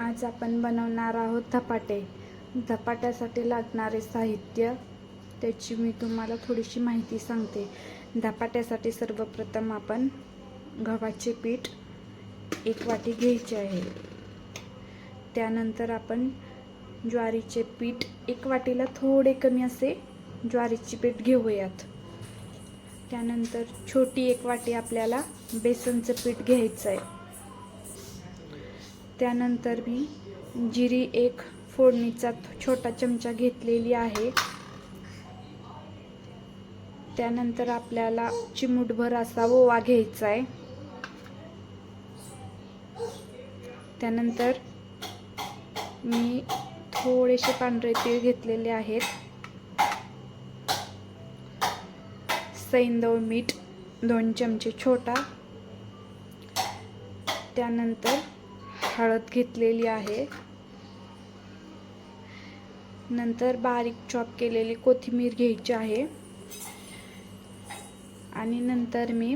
आज आपण बनवणार आहोत धपाटे. धपाट्यासाठी लागणारे साहित्य त्याची मी तुम्हाला थोडीशी माहिती सांगते. धपाट्यासाठी सर्वप्रथम आपण गव्हाचे पीठ एक वाटी घ्यायचे आहे. त्यानंतर आपण ज्वारीचे पीठ एक वाटीला थोडे कमी असे ज्वारीचे पीठ घेऊयात. त्यानंतर छोटी एक वाटी आपल्याला बेसनचं पीठ घ्यायचं आहे. त्यानंतर मी जिरी एक फोडणीचा छोटा चमचा घेतलेली आहे. त्यानंतर आपल्याला चिमूटभर असा ओवा घ्यायचा आहे त्यानंतर मी थोडेसे पांढरे तीळ घेतलेले आहेत. सैंदव मीठ दोन चमचे छोटा. त्यानंतर हळद घेतलेली आहे. नंतर बारीक चॉप केलेली कोथिंबीर घ्यायची आहे. आणि नंतर मी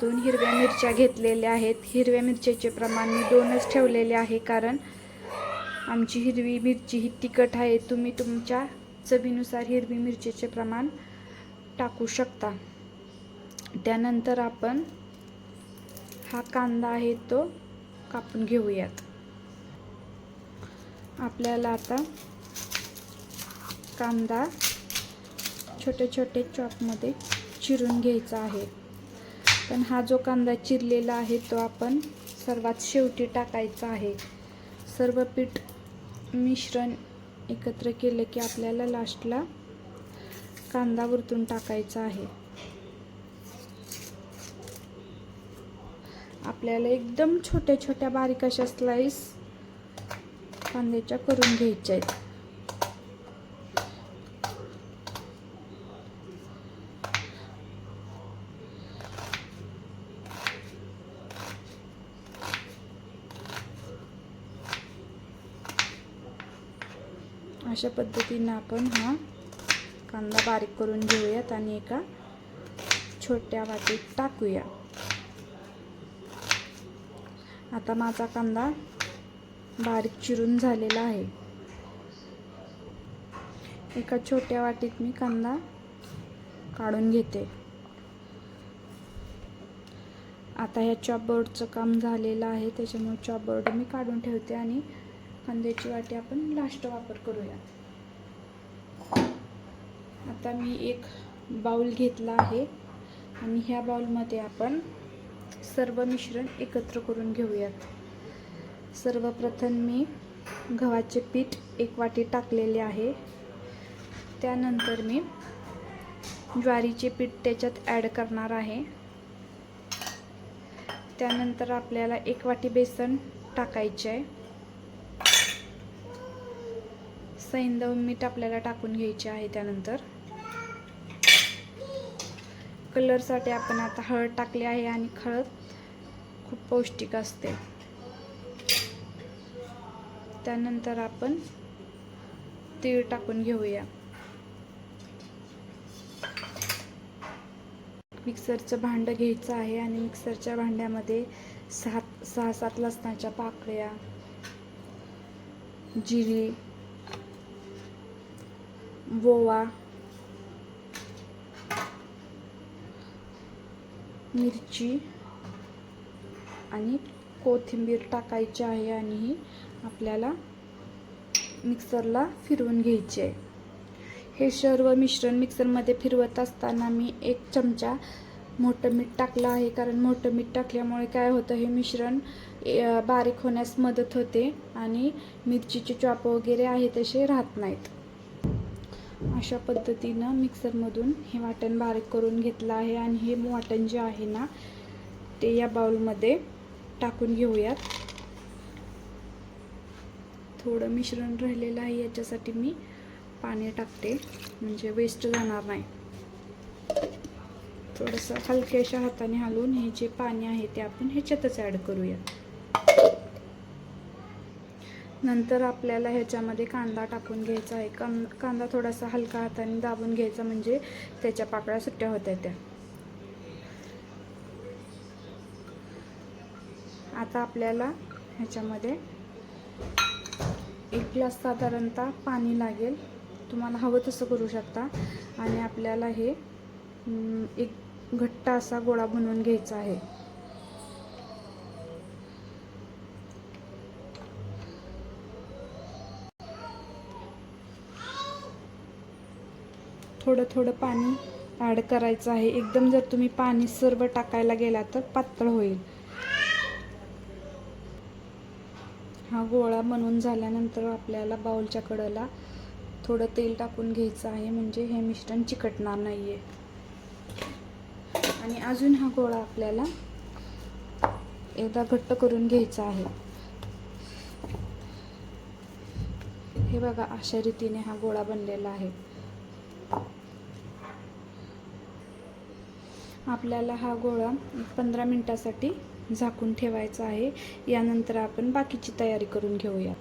दोन हिरव्या मिरच्या घेतलेल्या आहेत. हिरव्या मिरच्याचे प्रमाण मी दोनच ठेवलेले आहे कारण आमची हिरवी मिरची ही तिखट आहे. तुम्ही तुमच्या चवीनुसार हिरवी मिरचीचे प्रमाण टाकू शकता. त्यानंतर आपण हा कांदा आहे तो कापून घेऊयात. आपल्याला आता कांदा छोटे छोटे चॉपमध्ये चिरून घ्यायचा आहे. पण हा जो कांदा चिरलेला आहे तो आपण सर्वात शेवटी टाकायचा आहे. सर्व पीठ मिश्रण एकत्र केलं की आपल्याला लास्टला कांदा वरतून टाकायचा आहे. आपल्याला एकदम छोट्या छोट्या बारीक अशा स्लाइस कांद्याच्या करून घ्यायच्या आहेत. अशा पद्धतीनं आपण हा कांदा बारीक करून घेऊयात आणि एका छोट्या वाटीत टाकूया. आता माझा कांदा बारीक चिरून झालेला आहे. एका छोट्या वाटीत मी कांदा काढून घेते. आता ह्या चॉपबोर्डचं काम झालेलं आहे त्याच्यामुळे चॉपबोर्ड मी काढून ठेवते आणि कांद्याची वाटी आपण लास्ट वापर करूया. आता मी एक बाउल घेतला आहे आणि ह्या बाउलमध्ये आपण सर्व मिश्रण एकत्र करून घेऊयात. सर्वप्रथम मी गव्हाचे पीठ एक वाटी टाकलेले आहे. त्यानंतर मी ज्वारीचे पीठ त्याच्यात ॲड करणार आहे. त्यानंतर आपल्याला एक वाटी बेसन टाकायचे आहे. सैंदव मीठ आपल्याला टाकून घ्यायचे आहे त्यानंतर. कलरसाठी आपण आता हळद टाकली आहे आणि हळद खूप पौष्टिक असते. त्यानंतर आपण तीळ टाकून घेऊया. मिक्सरचं भांडं घ्यायचं आहे आणि मिक्सरच्या भांड्यामध्ये सात सहा सात लसणाच्या पाकळ्या जिरी ओवा मिरची आणि कोथिंबीर टाकायची आहे आणि ही आपल्याला मिक्सरला फिरवून घ्यायची आहे. हे सर्व मिश्रण मिक्सरमध्ये फिरवत असताना मी एक चमचा मोठं मीठ टाकलं आहे. कारण मोठं मीठ टाकल्यामुळे काय होतं हे मिश्रण बारीक होण्यास मदत होते आणि मिरचीचे चॉप वगैरे आहे तसे राहत नाहीत. अशा पद्धतीनं मिक्सरमधून हे वाटण बारीक करून घेतलं आहे आणि हे वाटण जे आहे ना ते या बाउलमध्ये टाकून घेऊयात. थोडं मिश्रण राहिलेलं आहे याच्यासाठी मी पाणी टाकते म्हणजे वेस्ट जाणार नाही. थोडंसं हलक्याशा हाताने हलवून हे जे पाणी आहे ते आपण ह्याच्यातच ॲड करूया नंतर आपल्याला ह्याच्यामध्ये कांदा टाकून घ्यायचा आहे. कां कांदा थोडासा हलका हाताने दाबून घ्यायचा म्हणजे त्याच्या पाकळ्या सुट्ट्या होत्या त्या. आता आपल्याला ह्याच्यामध्ये एक ग्लास साधारणतः पाणी लागेल. तुम्हाला हवं तसं करू शकता. आणि आपल्याला हे एक घट्ट असा गोळा बनवून घ्यायचा आहे. थोडं थोडं पाणी ॲड करायचं आहे. एकदम जर तुम्ही पाणी सर्व टाकायला गेला तर पातळ होईल. हा गोळा बनवून झाल्यानंतर आपल्याला बाउलच्या कडेला थोडं तेल टाकून घ्यायचं आहे. म्हणजे हे मिश्रण चिकटणार नाही आहे आणि अजून हा गोळा आपल्याला एकदा घट्ट करून घ्यायचा आहे. हे बघा अशा रीतीने हा गोळा बनलेला आहे. आपल्याला हा गोळा पंधरा मिनटासाठी झाकून ठेवायचा आहे. यानंतर आपण बाकीची तयारी करून घेऊया.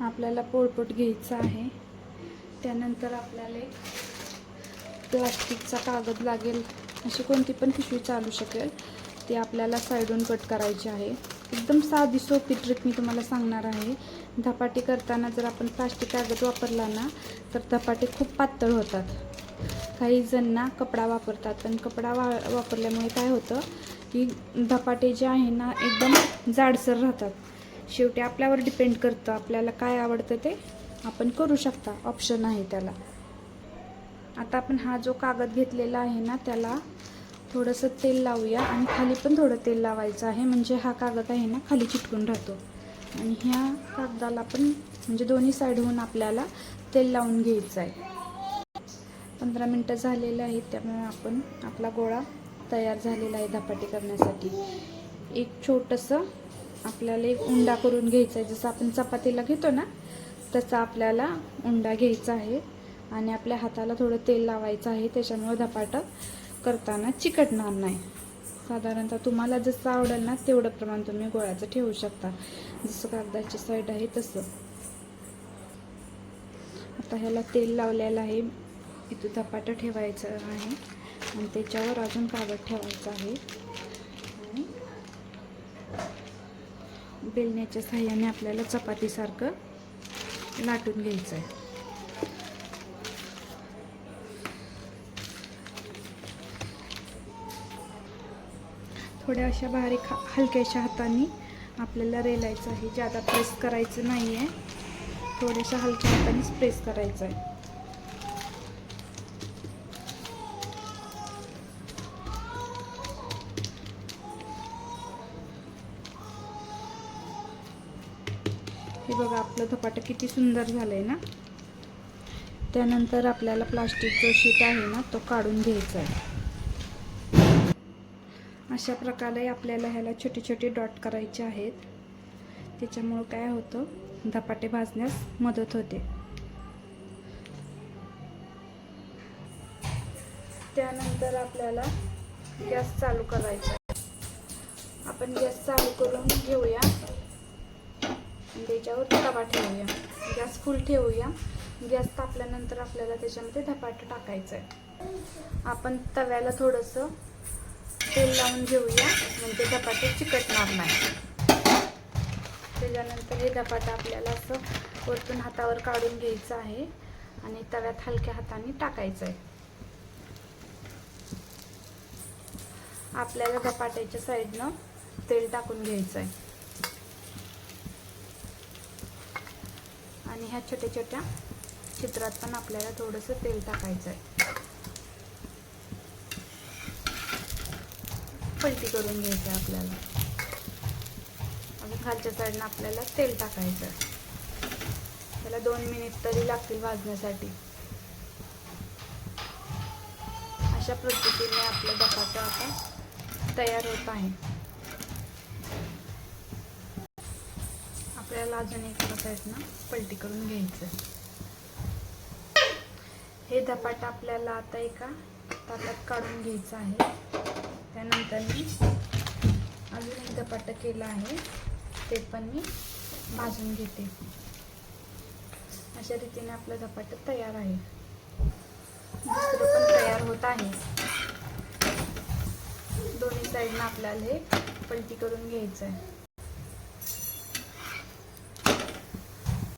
आपल्याला पोळपट घ्यायचा आहे. त्यानंतर आपल्याला एक प्लास्टिकचा कागद लागेल. अशी कोणती पण पिशवी चालू शकेल. ती आपल्याला साईडून कट करायची आहे. एकदम साधी सोपी ट्रिक मी तुम्हाला सांगणार आहे. धपाटी करताना जर आपण प्लास्टिक कागद वापरला ना तर धपाटे खूप पातळ होतात. काही जण ना कपडा वापरतात. पण कपडा वा वापरल्यामुळे काय होतं की धपाटे जे आहे ना एकदम जाडसर राहतात. शेवटी आपल्यावर डिपेंड करतं. आपल्याला काय आवडतं ते आपण करू शकता. ऑप्शन आहे त्याला. आता आपण हा जो कागद घेतलेला आहे ना त्याला थोडंसं तेल लावूया आणि खाली पण थोडं तेल लावायचं आहे. म्हणजे हा कागद आहे ना खाली चिटकून राहतो. आणि ह्या कागदाला पण म्हणजे दोन्ही साईडहून आपल्याला तेल लावून घ्यायचं आहे. पंधरा मिनटं झालेलं आहेत त्यामुळे आपण आपला गोळा तयार झालेला आहे धपाटे करण्यासाठी. एक छोटंसं आपल्याला एक उंडा करून घ्यायचा आहे. जसं आपण चपातीला घेतो ना तसा आपल्याला उंडा घ्यायचा आहे आणि आपल्या हाताला थोडं तेल लावायचं आहे त्याच्यामुळे धपाटं करताना चिकटणार नाही. साधारणतः तुम्हाला जसं आवडेल ना तेवढं प्रमाण तुम्ही गोळ्याचं ठेवू शकता. जसं कागदाची साईड आहे तसं. आता ह्याला तेल लावलेलं आहे. इथं धपाटं ठेवायचं आहे. आणि त्याच्यावर अजून कागद ठेवायचं आहे. आणि बेलण्याच्या साह्याने आपल्याला चपातीसारखं लाटून घ्यायचं आहे. थोड्या अशा बारीक हलक्याशा हाताने आपल्याला रेलायचं आहे. जादा प्रेस करायचं नाही आहे थोड्याशा हलक्या हातानेच प्रेस करायचं आहे. हे बघा आपलं धपाटं किती सुंदर झालं आहे ना? त्यानंतर आपल्याला प्लास्टिक जो शीट आहे ना तो काढून घ्यायचा आहे. अशा प्रकारे आपल्याला ह्याला छोटे छोटे डॉट करायचे आहेत. त्याच्यामुळं काय होतं धपाटे भाजण्यास मदत होते. त्यानंतर आपल्याला गॅस चालू करायचा आहे. आपण गॅस चालू करून त्याच्यावर तवा ठेवूया. गॅस फुल ठेवूया. गॅस तापल्यानंतर आपल्याला त्याच्यामध्ये धपाटं टाकायचं आहे आपण तव्याला थोडंसं तेल लावून घेऊया. म्हणजे धपाटे चिकटणार नाही. त्याच्यानंतर हे धपाटा आपल्याला असं वरतून हातावर काढून घ्यायचं आहे. आणि तव्यात हलक्या हाताने टाकायचं आहे. आपल्याला धपाट्याच्या साईडनं तेल टाकून घ्यायचं आहे. आणि ह्या छोट्या छोट्या चित्रात पण आपल्याला थोडंसं तेल टाकायचं आहे. पलटी करून घ्यायचं आहे आपल्याला. अजून खालच्या साईडनं आपल्याला तेल टाकायचं आहे. त्याला दोन मिनिट तरी लागतील भाजण्यासाठी. अशा पद्धतीने आपलं बटाटा आता तयार होत आहे. आपल्याला अजून एका साईडनं पलटी करून घ्यायचं हे धपाटा आपल्याला आता एका ताटात काढून घ्यायचं आहे. त्यानंतर मी अजून एक धपाटा केलं आहे. ते पण मी भाजून घेते. अशा रीतीने आपलं धपाटा तयार आहे. दुसरं पण तयार होत आहे. दोन्ही साईडनं आपल्याला हे पलटी करून घ्यायचं आहे